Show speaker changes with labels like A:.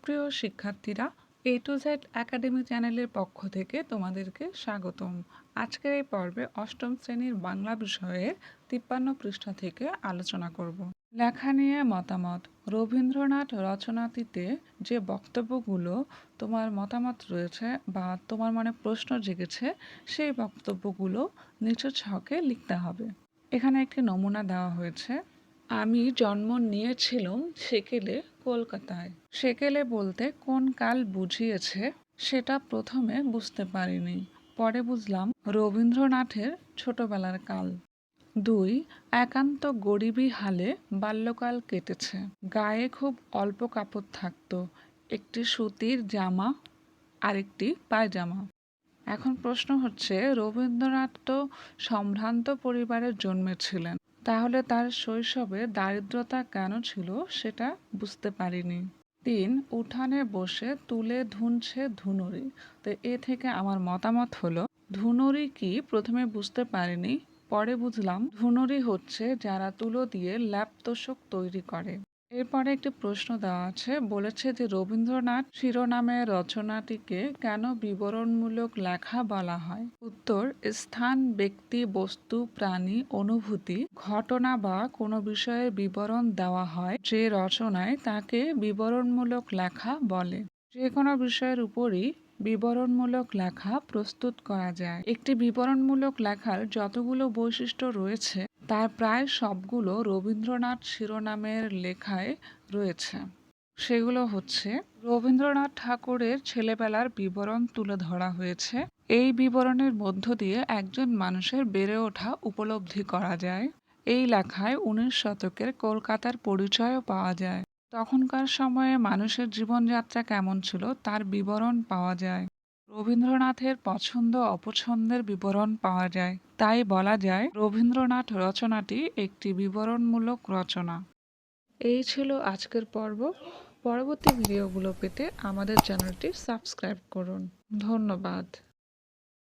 A: সুপ্রিয় শিক্ষার্থীরা এ to Z academy চ্যানেলের পক্ষ থেকে তোমাদেরকে স্বাগতম। আজকের এই পর্বে অষ্টম শ্রেণির বাংলা বিষয়ের তিপ্পান্ন পৃষ্ঠা থেকে আলোচনা করব। লেখা নিয়ে মতামত। রবীন্দ্রনাথ রচনাটিতে যে বক্তব্যগুলো তোমার মতামত রয়েছে বা তোমার মনে প্রশ্ন জেগেছে, সেই বক্তব্যগুলো নিচের ছকে লিখতে হবে। এখানে একটি নমুনা দেওয়া হয়েছে। আমি জন্ম নিয়েছিলাম সেকেলে কলকাতায়। সেকেলে বলতে কোন কাল বুঝিয়েছে সেটা প্রথমে বুঝতে পারিনি। পরে বুঝলাম রবীন্দ্রনাথের ছোটবেলার কাল। দুই, একান্ত গরিবী হালে বাল্যকাল কেটেছে। গায়ে খুব অল্প কাপড় থাকতো, একটি সুতির জামা, আরেকটি পায়জামা। এখন প্রশ্ন হচ্ছে, রবীন্দ্রনাথ তো সম্ভ্রান্ত পরিবারে জন্মেছিলেন। তাহলে তার শৈশবে দারিদ্রতা কেন ছিল সেটা বুঝতে পারিনি। তিন, উঠানে বসে তুলে ধুনছে ধুনুরি। তো এ থেকে আমার মতামত হলো, ধুনুরি কি প্রথমে বুঝতে পারিনি, পরে বুঝলাম। ধুনুরি হচ্ছে যারা তুলো দিয়ে ল্যাপ তৈরি করে। এরপরে একটি প্রশ্ন দেওয়া আছে। বলেছে যে রবীন্দ্রনাথ শিরোনামের রচনাটিকে কেন বিবরণমূলক লেখা বলা হয়? উত্তর, স্থান, ব্যক্তি, বস্তু, প্রাণী, অনুভূতি, ঘটনা বা কোনো বিষয়ের বিবরণ দেওয়া হয় যে রচনায় তাকে বিবরণমূলক লেখা বলে। যে কোনো বিষয়ের উপরই বিবরণমূলক লেখা প্রস্তুত করা যায়। একটি বিবরণমূলক লেখার যতগুলো বৈশিষ্ট্য রয়েছে, তার প্রায় সবগুলো রবীন্দ্রনাথ শিরোনামের লেখায় রয়েছে। সেগুলো হচ্ছে, রবীন্দ্রনাথ ঠাকুরের ছেলেবেলার বিবরণ তুলে ধরা হয়েছে। এই বিবরণের মধ্য দিয়ে একজন মানুষের বেড়ে ওঠা উপলব্ধি করা যায়। এই লেখায় উনিশ শতকের কলকাতার পরিচয়ও পাওয়া যায়। তখনকার সময়ে মানুষের জীবনযাত্রা কেমন ছিল তার বিবরণ পাওয়া যায়। রবীন্দ্রনাথের পছন্দ অপছন্দের বিবরণ পাওয়া যায়। তাই বলা যায়, রবীন্দ্রনাথ রচনাটি একটি বিবরণমূলক রচনা। এই ছিল আজকের পর্ব। পরবর্তী ভিডিওগুলো পেতে আমাদের চ্যানেলটি সাবস্ক্রাইব করুন। ধন্যবাদ।